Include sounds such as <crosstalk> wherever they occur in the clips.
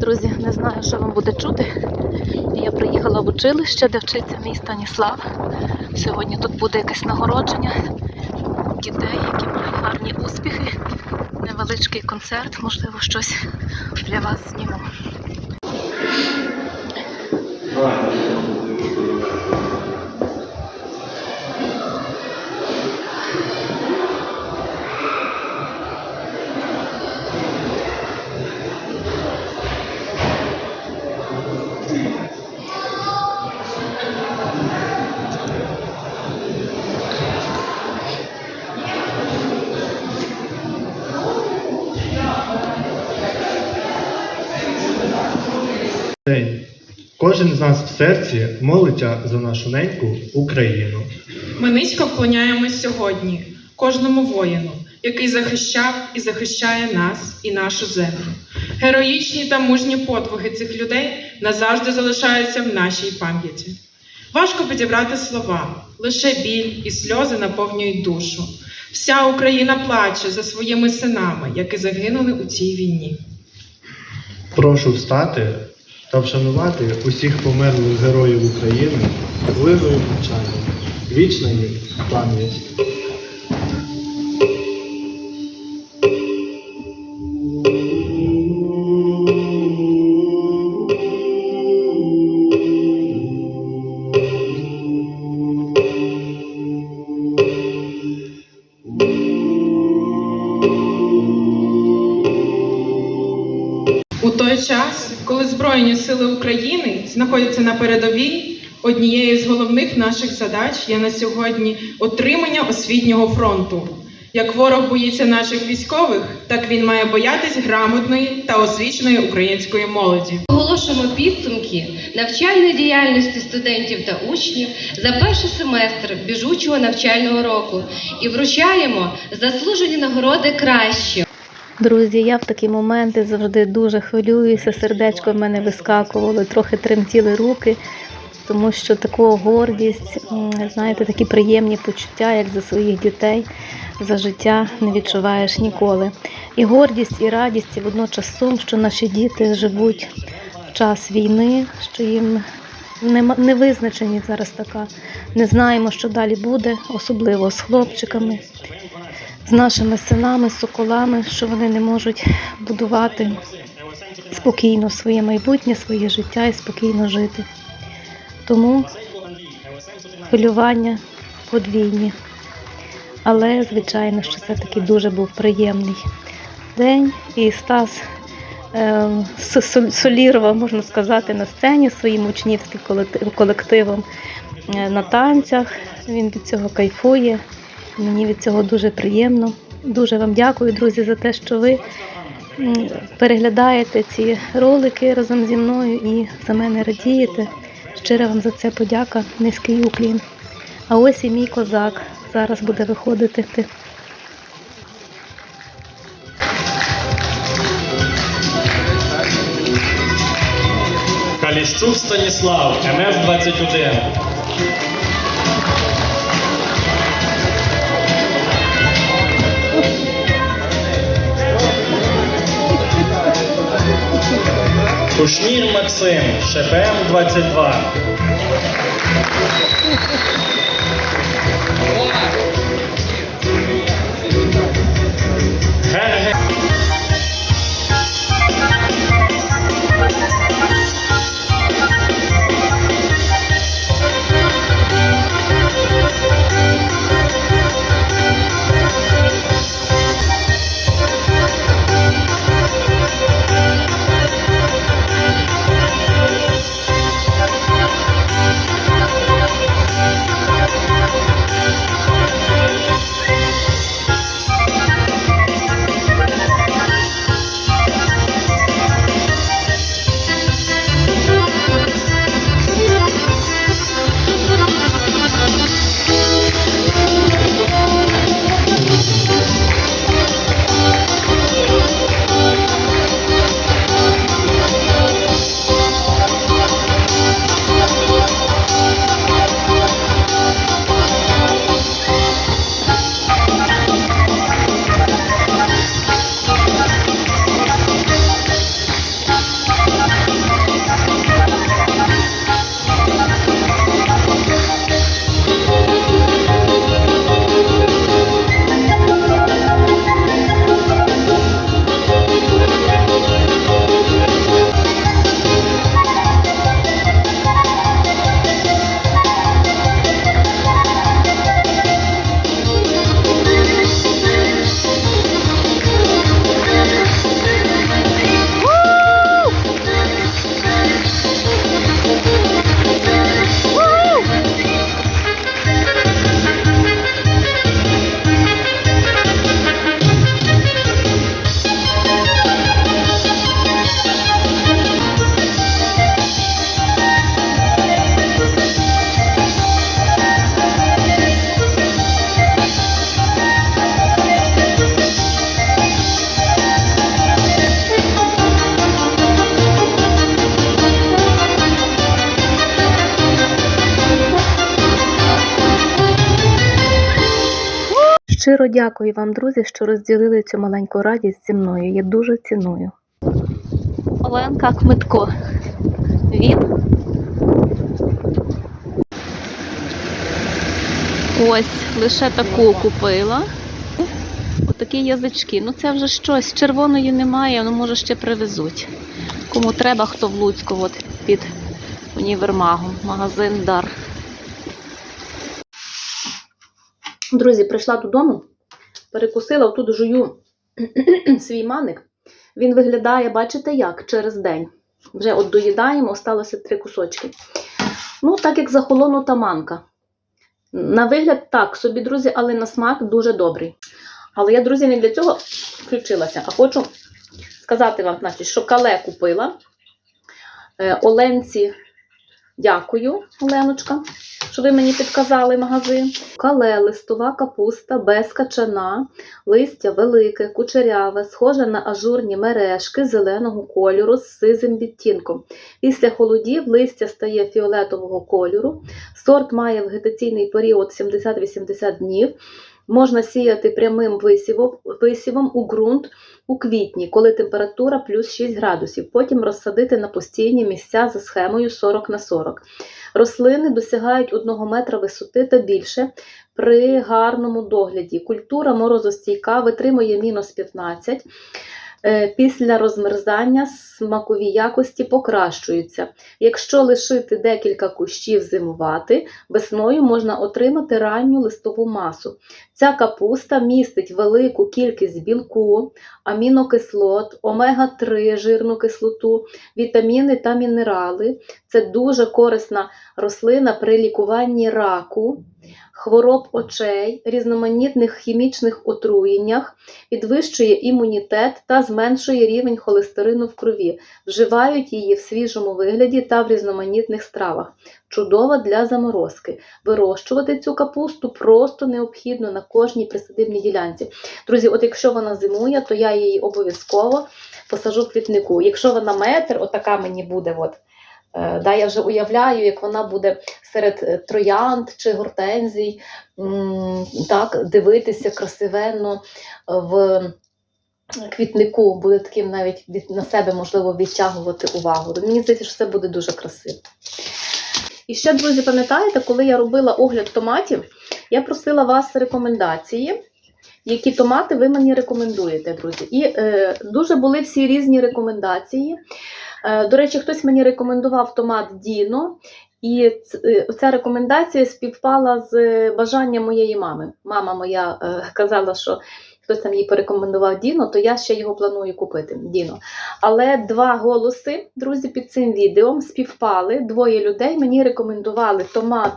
Друзі, не знаю, що вам буде чути. Я приїхала в училище, де вчиться мій Станіслав. Сьогодні тут буде якесь нагородження дітей, які мають гарні успіхи. Невеличкий концерт, можливо, щось для вас зніму. Кожен з нас в серці молиться за нашу неньку Україну. Ми низько вклоняємось сьогодні кожному воїну, який захищав і захищає нас і нашу землю. Героїчні та мужні подвиги цих людей назавжди залишаються в нашій пам'яті. Важко підібрати слова, лише біль і сльози наповнюють душу. Вся Україна плаче за своїми синами, які загинули у цій війні. Прошу встати та вшанувати усіх померлих героїв України хвилиною мовчання. Вічна їм пам'ять. Сили України знаходяться на передовій, однією з головних наших задач є на сьогодні отримання освітнього фронту. Як ворог боїться наших військових, так він має боятись грамотної та освіченої української молоді. Оголошуємо підсумки навчальної діяльності студентів та учнів за перший семестр біжучого навчального року і вручаємо заслужені нагороди кращим. Друзі, я в такі моменти завжди дуже хвилююся, сердечко в мене вискакувало, трохи тремтіли руки, тому що таку гордість, знаєте, такі приємні почуття, як за своїх дітей, за життя не відчуваєш ніколи. І гордість, і радість і водночас сум, що наші діти живуть в час війни, що їм нема- невизначеність зараз така. Не знаємо, що далі буде, особливо з хлопчиками з нашими синами, соколами, що вони не можуть будувати спокійно своє майбутнє, своє життя і спокійно жити. Тому хвилювання подвійні. Але, звичайно, що це таки дуже був приємний день. І Стас е, солірував, можна сказати, на сцені своїм учнівським колективом е, на танцях. Він від цього кайфує. Мені від цього дуже приємно. Дуже вам дякую, друзі, за те, що ви переглядаєте ці ролики разом зі мною і за мене радієте. Щира вам за це подяка, низький уклін. А ось і мій козак зараз буде виходити. Каліщук Станіслав, МС-21. Кушнір Максим, ШПМ-22. Ген-ген. Щиро дякую вам, друзі, що розділили цю маленьку радість зі мною. Я дуже ціную. Оленка Кмитко. Він. Ось лише таку купила. Отакі язички. Ну це вже щось. Червоної немає, ну може ще привезуть. Кому треба, хто в Луцьку, от під універмагом. Магазин Дар. Друзі, прийшла додому, перекусила, тут жую <clears throat> свій маник. Він виглядає, бачите як, через день. Вже от доїдаємо, осталося три кусочки. Ну, так як захолонута манка. На вигляд так собі, друзі, але на смак дуже добрий. Але я, друзі, не для цього включилася, а хочу сказати вам, значить, що кале купила. Е, Оленці дякую, Оленочка, що ви мені підказали магазин. Кале, листова капуста без качана, листя велике, кучеряве, схоже на ажурні мережки зеленого кольору з сизим відтінком. Після холодів листя стає фіолетового кольору. Сорт має вегетаційний період 70-80 днів. Можна сіяти прямим висівом, висівом у ґрунт у квітні, коли температура плюс 6 градусів. Потім розсадити на постійні місця за схемою 40 на 40. Рослини досягають 1 метра висоти та більше при гарному догляді. Культура морозостійка витримує мінус 15. Е, Після розмерзання смакові якості покращуються. Якщо лишити декілька кущів зимувати, весною можна отримати ранню листову масу. Ця капуста містить велику кількість білку, амінокислот, омега-3 жирну кислоту, вітаміни та мінерали. Це дуже корисна рослина при лікуванні раку, хвороб очей, різноманітних хімічних отруєннях, підвищує імунітет та зменшує рівень холестерину в крові. Вживають її в свіжому вигляді та в різноманітних стравах. Чудова для заморозки. Вирощувати цю капусту просто необхідно на кожній присадибній ділянці. Друзі, от якщо вона зимує, то я її обов'язково посажу в квітнику. Якщо вона метр, отака мені буде. От, Да, я вже уявляю, як вона буде серед е, троянд чи гортензій, так, дивитися красивенно в квітнику, буде таким навіть на себе можливо відтягувати увагу. Мені здається, що це буде дуже красиво. І ще, друзі, пам'ятаєте, коли я робила огляд томатів, я просила вас рекомендації, які томати ви мені рекомендуєте, друзі. І е, дуже були всі різні рекомендації. Е, до речі, хтось мені рекомендував томат Діно, і е, ця рекомендація співпала з е, бажанням моєї мами. Мама моя казала, що хтось там їй порекомендував Діно, то я ще його планую купити. Діно. Але два голоси, друзі, під цим відео співпали. Двоє людей мені рекомендували томат.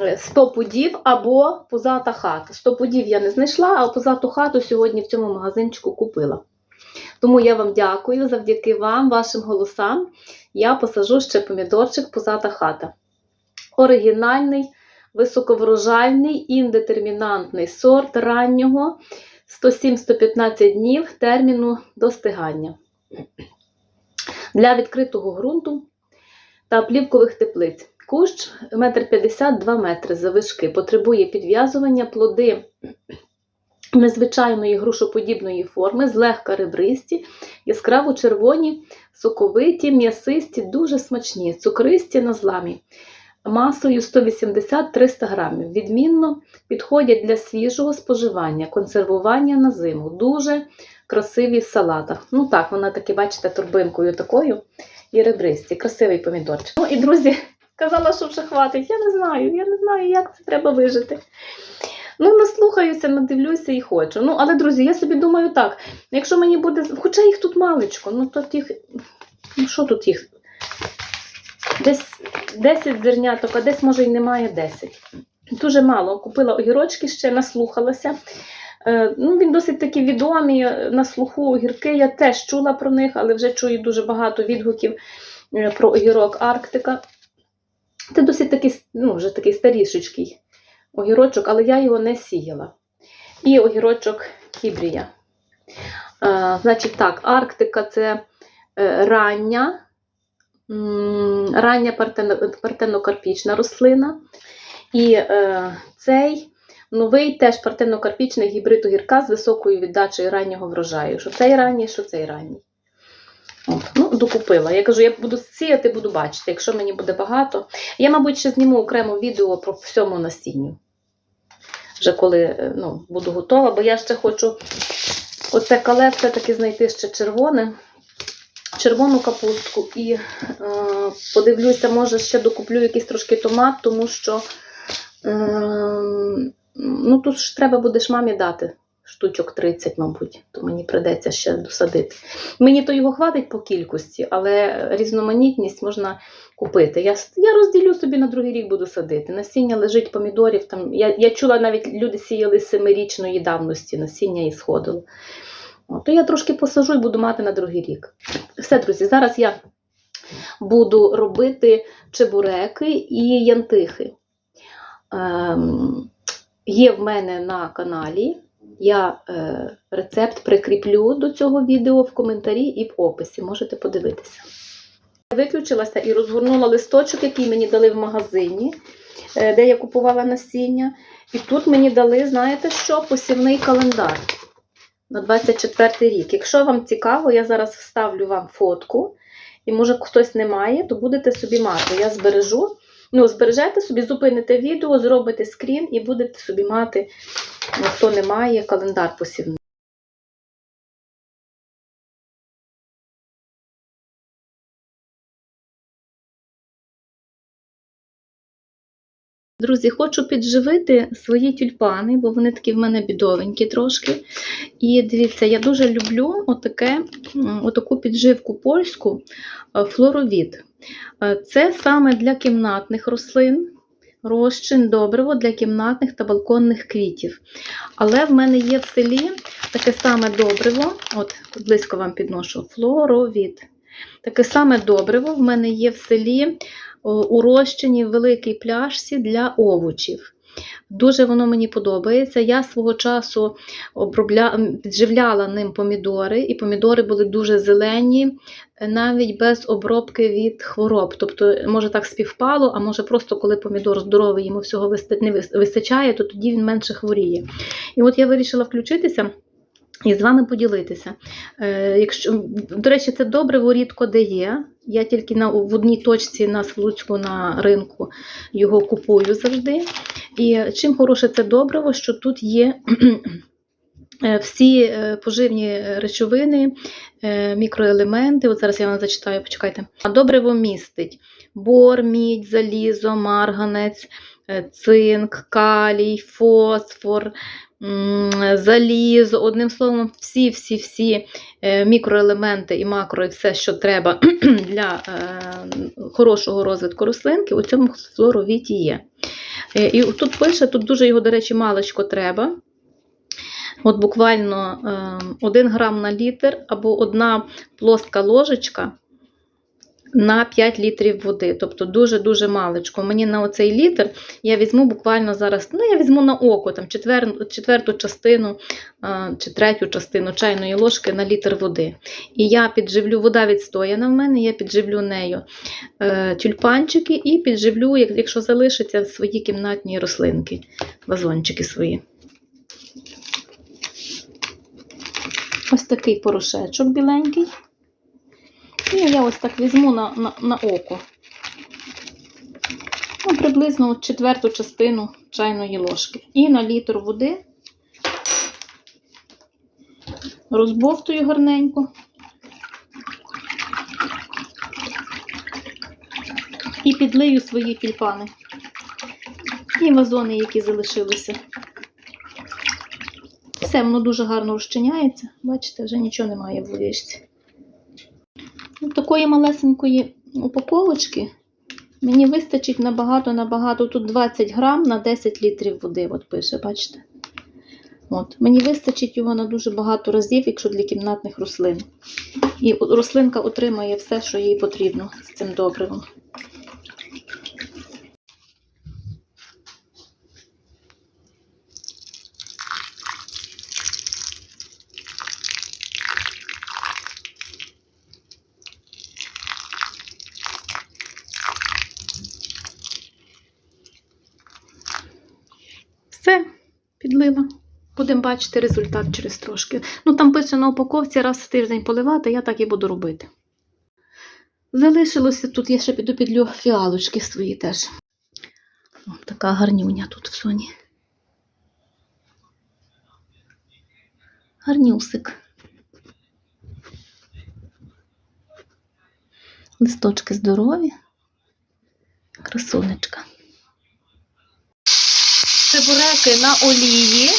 е, 100 пудів або позата хата. 100 пудів я не знайшла, а позату хату сьогодні в цьому магазинчику купила. Тому я вам дякую, завдяки вам, вашим голосам, я посажу ще помідорчик позата хата. Оригінальний, високоврожайний, індетермінантний сорт раннього 107-115 днів терміну достигання. Для відкритого ґрунту та плівкових теплиць. Кущ 1,50-2 метри завишки, потребує підв'язування плоди незвичайної грушоподібної форми, злегка ребристі, яскраво червоні, соковиті, м'ясисті, дуже смачні, цукристі на зламі, масою 180-300 грамів. Відмінно підходять для свіжого споживання, консервування на зиму. Дуже красиві в салатах. Ну так, вона таки, бачите, турбинкою такою і ребристі. Красивий помідорчик. Ну і друзі, <laughs> казала, що вже хватить. Я не знаю, я не знаю, як це треба вижити. Ну, наслухаюся, надивлюся і хочу. Ну, але, друзі, я собі думаю так, якщо мені буде. Хоча їх тут маличко, ну тут їх. Ну, що тут їх? Десь 10 зерняток, а десь, може, і немає 10. Дуже мало. Купила огірочки ще, наслухалася. Е, ну, він досить такі відомі е, на слуху огірки. Я теж чула про них, але вже чую дуже багато відгуків е, про огірок Арктика. Це досить такий, ну, вже такий старішечкий огірочок, але я його не сіяла. І огірочок кібрія. Е, значить так, Арктика це е, рання, рання партено- партенокарпічна рослина. І е, цей новий теж партенно-карпічний гібрид огірка з високою віддачею раннього врожаю. Що цей ранній, що цей ранній. От, ну, докупила. Я кажу, я буду сіяти, буду бачити, якщо мені буде багато. Я, мабуть, ще зніму окремо відео про всьому насінню. Вже коли е, ну, буду готова, бо я ще хочу оце кале все-таки знайти ще червоне, червону капустку і е, подивлюся, може ще докуплю якийсь трошки томат, тому що е, ну, тут ж треба буде мамі дати штучок 30, мабуть, то мені придеться ще досадити. Мені то його хватить по кількості, але різноманітність можна купити. Я, я розділю собі на другий рік буду садити. Насіння лежить помідорів. Там, я, я чула, навіть люди сіяли семирічної давності, насіння і сходило. То я трошки посажу і буду мати на другий рік. Все, друзі, зараз я буду робити чебуреки і янтихи. Ем, є в мене на каналі. Я е, рецепт прикріплю до цього відео в коментарі і в описі. Можете подивитися. Я виключилася і розгорнула листочок, який мені дали в магазині, е, де я купувала насіння. І тут мені дали, знаєте що, посівний календар на 24 рік. Якщо вам цікаво, я зараз вставлю вам фотку, і може хтось не має, то будете собі мати. Я збережу. Ну, збережете собі, зупините відео, зробите скрін і будете собі мати, ну, хто не має, календар посівний. Друзі, хочу підживити свої тюльпани, бо вони такі в мене бідовенькі трошки. І дивіться, я дуже люблю отаке, отаку підживку польську е, флоровід. Е, Це саме для кімнатних рослин, розчин добриво для кімнатних та балконних квітів. Але в мене є в селі таке саме добриво, от близько вам підношу, флоровід. Таке саме добриво в мене є в селі у розчині великій пляшці для овочів. Дуже воно мені подобається. Я свого часу обробля... підживляла ним помідори, і помідори були дуже зелені, е, навіть без обробки від хвороб. Тобто, може так співпало, а може просто коли помідор здоровий, йому всього не вис- вистачає, то тоді він менше хворіє. І от я вирішила включитися. І з вами поділитися. Е, якщо, до речі, це добриво рідко де є. Я тільки на, в одній точці на Слуцьку на ринку його купую завжди. І чим хороше це добриво, що тут є <clears throat> е, всі е, поживні речовини, мікроелементи. От зараз я вам зачитаю, почекайте. А добриво містить бор, мідь, залізо, марганець, цинк, калій, фосфор, залізо. Одним словом, всі-всі-всі е, мікроелементи і макро, і все, що треба <clears throat> для е, хорошого розвитку рослинки, у цьому флоровіті є. Е, І тут пише, тут дуже його, до речі, маличко треба. От буквально е, 1 грам на літр або одна плоска ложечка на 5 літрів води. Тобто дуже-дуже маличко. Мені на оцей літр я візьму буквально зараз, ну я візьму на око там четвер, четверту частину е, чи третю частину чайної ложки на літр води. І я підживлю, вода відстояна в мене, я підживлю нею е, тюльпанчики і підживлю, якщо залишиться, свої кімнатні рослинки, вазончики свої. Ось такий порошечок біленький. І я ось так візьму на, на, на око. Ну, приблизно четверту частину чайної ложки. І на літр води розбовтую гарненько. І підлию свої тюльпани. І вазони, які залишилися. Все, воно дуже гарно розчиняється. Бачите, вже нічого немає в водичці. Такої малесенької упаковочки мені вистачить набагато-набагато. Тут 20 грам на 10 літрів води, от пише, бачите? От. Мені вистачить його на дуже багато разів, якщо для кімнатних рослин. І рослинка отримає все, що їй потрібно з цим добривом. Все. полила. Будемо бачити результат через трошки. Ну, там пише на упаковці раз в тиждень поливати, я так і буду робити. Залишилося тут, я ще піду підлю фіалочки свої теж. О, така гарнюня тут в соні. Гарнюсик. Листочки здорові. Красунечка. Чебуреки на олії,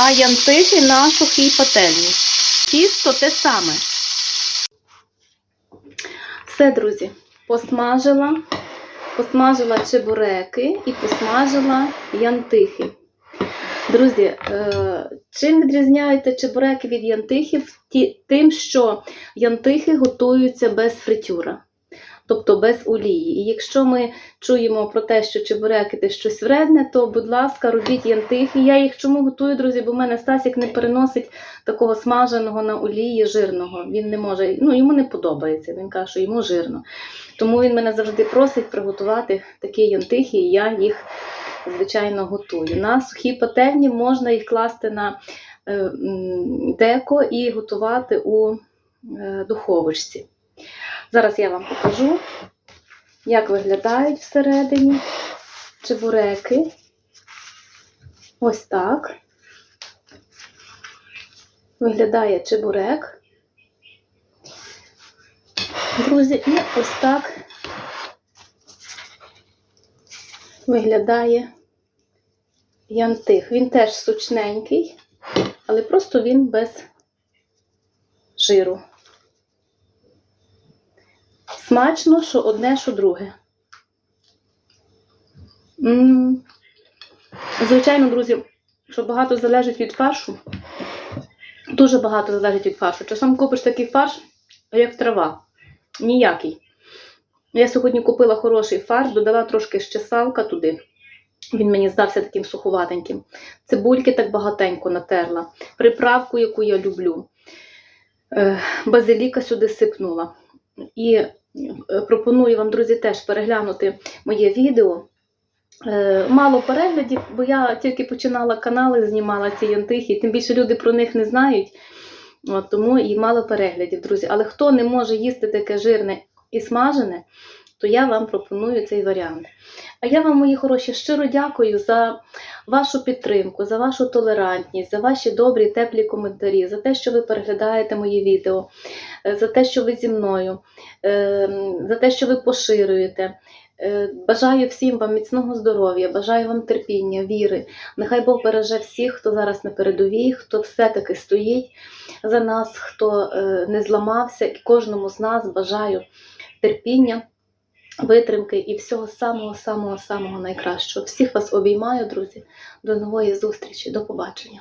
а янтихи на сухій пательні. Тісто те саме. Все, друзі, посмажила, посмажила чебуреки і посмажила янтихи. Друзі, е, чим відрізняються чебуреки від янтихів? Тим, що янтихи готуються без фритюра, тобто без олії. І якщо ми чуємо про те, що чебуреки це щось вредне, то, будь ласка, робіть янтихи. Я їх чому готую, друзі, бо в мене Стасік не переносить такого смаженого на олії жирного. Він не може, ну йому не подобається. Він каже, що йому жирно. Тому він мене завжди просить приготувати такі янтихи, і я їх, звичайно, готую. На сухій пательні можна їх класти на е, деко і готувати у е, духовочці. Зараз я вам покажу, як виглядають всередині чебуреки. Ось так. Виглядає чебурек. Друзі, і ось так виглядає янтих. Він теж сучненький, але просто він без жиру. Смачно, що одне, що друге. М. Звичайно, друзі, що багато залежить від фаршу. Дуже багато залежить від фаршу. Часом купиш такий фарш, як трава. Ніякий. Я сьогодні купила хороший фарш, додала трошки ще салка туди. Він мені здався таким суховатеньким. Цибульки так багатенько натерла. Приправку, яку я люблю. Е, Базиліка сюди сипнула. І пропоную вам, друзі, теж переглянути моє відео. Е, Мало переглядів, бо я тільки починала канали, знімала ці янтихи, тим більше люди про них не знають. Тому і мало переглядів, друзі. Але хто не може їсти таке жирне і смажене, то я вам пропоную цей варіант. А я вам, мої хороші, щиро дякую за вашу підтримку, за вашу толерантність, за ваші добрі, теплі коментарі, за те, що ви переглядаєте мої відео, е, за те, що ви зі мною, е, за те, що ви поширюєте. Е, Бажаю всім вам міцного здоров'я, бажаю вам терпіння, віри. Нехай Бог береже всіх, хто зараз на передовій, хто все-таки стоїть за нас, хто не зламався, і кожному з нас бажаю терпіння, витримки і всього самого-самого-самого найкращого. Всіх вас обіймаю, друзі. До нової зустрічі, до побачення.